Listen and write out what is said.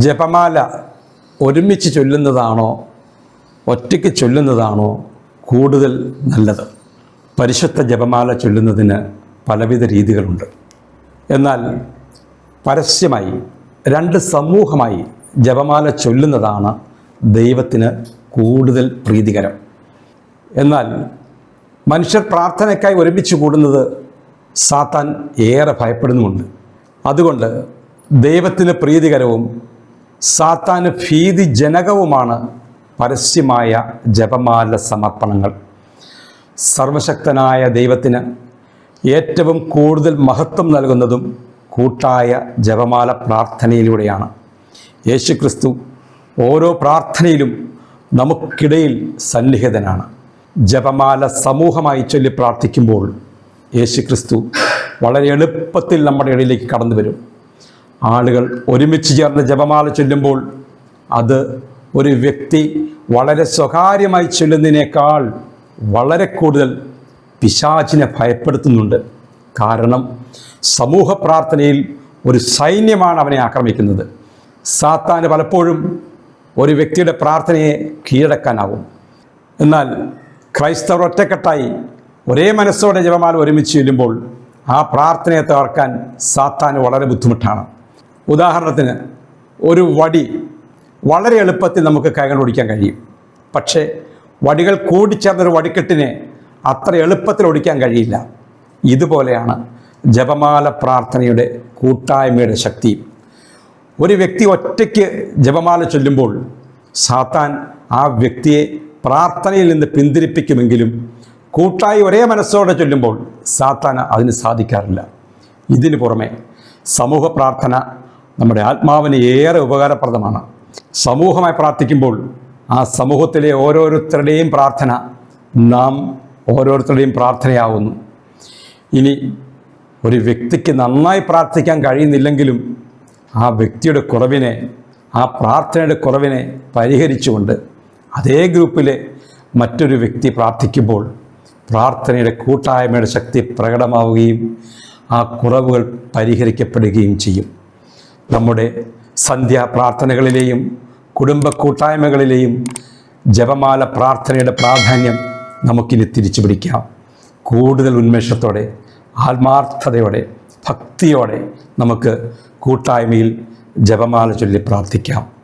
ജപമാല ഒരുമിച്ച് ചൊല്ലുന്നതാണോ ഒറ്റയ്ക്ക് ചൊല്ലുന്നതാണോ കൂടുതൽ നല്ലത്? പരിശുദ്ധ ജപമാല ചൊല്ലുന്നതിന് പലവിധ രീതികളുണ്ട്. എന്നാൽ പരസ്യമായി രണ്ട് സമൂഹമായി ജപമാല ചൊല്ലുന്നതാണ് ദൈവത്തിന് കൂടുതൽ പ്രീതികരം. എന്നാൽ മനുഷ്യർ പ്രാർത്ഥനയ്ക്കായി ഒരുമിച്ച് കൂടുന്നത് സാത്താൻ ഏറെ ഭയപ്പെടുന്നുമുണ്ട്. അതുകൊണ്ട് ദൈവത്തിന് പ്രീതികരവും സാത്താന് ഭീതിജനകവുമാണ് പരസ്യമായ ജപമാല സമർപ്പണങ്ങൾ. സർവശക്തനായ ദൈവത്തിന് ഏറ്റവും കൂടുതൽ മഹത്വം നൽകുന്നതും കൂട്ടായ ജപമാല പ്രാർത്ഥനയിലൂടെയാണ്. യേശുക്രിസ്തു ഓരോ പ്രാർത്ഥനയിലും നമുക്കിടയിൽ സന്നിഹിതനാണ്. ജപമാല സമൂഹമായി ചൊല്ലി പ്രാർത്ഥിക്കുമ്പോൾ യേശുക്രിസ്തു വളരെ എളുപ്പത്തിൽ നമ്മുടെ ഇടയിലേക്ക് കടന്നു വരും ആളുകൾ ഒരുമിച്ച് ചേർന്ന് ജപമാല ചൊല്ലുമ്പോൾ അത് ഒരു വ്യക്തി വളരെ സ്വകാര്യമായി ചൊല്ലുന്നതിനേക്കാൾ വളരെ കൂടുതൽ പിശാചിനെ ഭയപ്പെടുത്തുന്നുണ്ട്. കാരണം സമൂഹ പ്രാർത്ഥനയിൽ ഒരു സൈന്യമാണ് അവനെ ആക്രമിക്കുന്നത്. സാത്താന് പലപ്പോഴും ഒരു വ്യക്തിയുടെ പ്രാർത്ഥനയെ കീഴടക്കാനാവും. എന്നാൽ ക്രൈസ്തവർ ഒറ്റക്കെട്ടായി ഒരേ മനസ്സോടെ ജപമാല ഒരുമിച്ച് ചെല്ലുമ്പോൾ ആ പ്രാർത്ഥനയെ തകർക്കാൻ സാത്താന് വളരെ ബുദ്ധിമുട്ടാണ്. ഉദാഹരണത്തിന് ഒരു വടി വളരെ എളുപ്പത്തിൽ നമുക്ക് കൈകൊണ്ട് ഒടിക്കാൻ കഴിയും. പക്ഷേ വടികൾ കൂടിച്ചേർന്നൊരു വടിക്കെട്ടിനെ അത്ര എളുപ്പത്തിൽ ഒടിക്കാൻ കഴിയില്ല. ഇതുപോലെയാണ് ജപമാല പ്രാർത്ഥനയുടെ കൂട്ടായ്മയുടെ ശക്തി. ഒരു വ്യക്തി ഒറ്റയ്ക്ക് ജപമാല ചൊല്ലുമ്പോൾ സാത്താൻ ആ വ്യക്തിയെ പ്രാർത്ഥനയിൽ നിന്ന് പിന്തിരിപ്പിക്കുമെങ്കിലും കൂട്ടായി ഒരേ മനസ്സോടെ ചൊല്ലുമ്പോൾ സാത്താൻ അതിന് സാധിക്കാറില്ല. ഇതിനു പുറമെ സമൂഹ പ്രാർത്ഥന നമ്മുടെ ആത്മാവിന് ഏറെ ഉപകാരപ്രദമാണ്. സമൂഹമായി പ്രാർത്ഥിക്കുമ്പോൾ ആ സമൂഹത്തിലെ ഓരോരുത്തരുടെയും പ്രാർത്ഥന നാം ഓരോരുത്തരുടെയും പ്രാർത്ഥനയാവുന്നു. ഇനി ഒരു വ്യക്തിക്ക് നന്നായി പ്രാർത്ഥിക്കാൻ കഴിയുന്നില്ലെങ്കിലും ആ വ്യക്തിയുടെ കുറവിനെ ആ പ്രാർത്ഥനയുടെ കുറവിനെ പരിഹരിച്ചുകൊണ്ട് അതേ ഗ്രൂപ്പിലെ മറ്റൊരു വ്യക്തി പ്രാർത്ഥിക്കുമ്പോൾ പ്രാർത്ഥനയുടെ കൂട്ടായ്മയുടെ ശക്തി പ്രകടമാവുകയും ആ കുറവുകൾ പരിഹരിക്കപ്പെടുകയും ചെയ്യും. നമ്മുടെ സന്ധ്യാ പ്രാർത്ഥനകളിലെയും കുടുംബ കൂട്ടായ്മകളിലെയും ജപമാല പ്രാർത്ഥനയുടെ പ്രാധാന്യം നമുക്കിനി തിരിച്ചു പിടിക്കാം. കൂടുതൽ ഉന്മേഷത്തോടെ ആത്മാർത്ഥതയോടെ ഭക്തിയോടെ നമുക്ക് കൂട്ടായ്മയിൽ ജപമാല ചൊല്ലി പ്രാർത്ഥിക്കാം.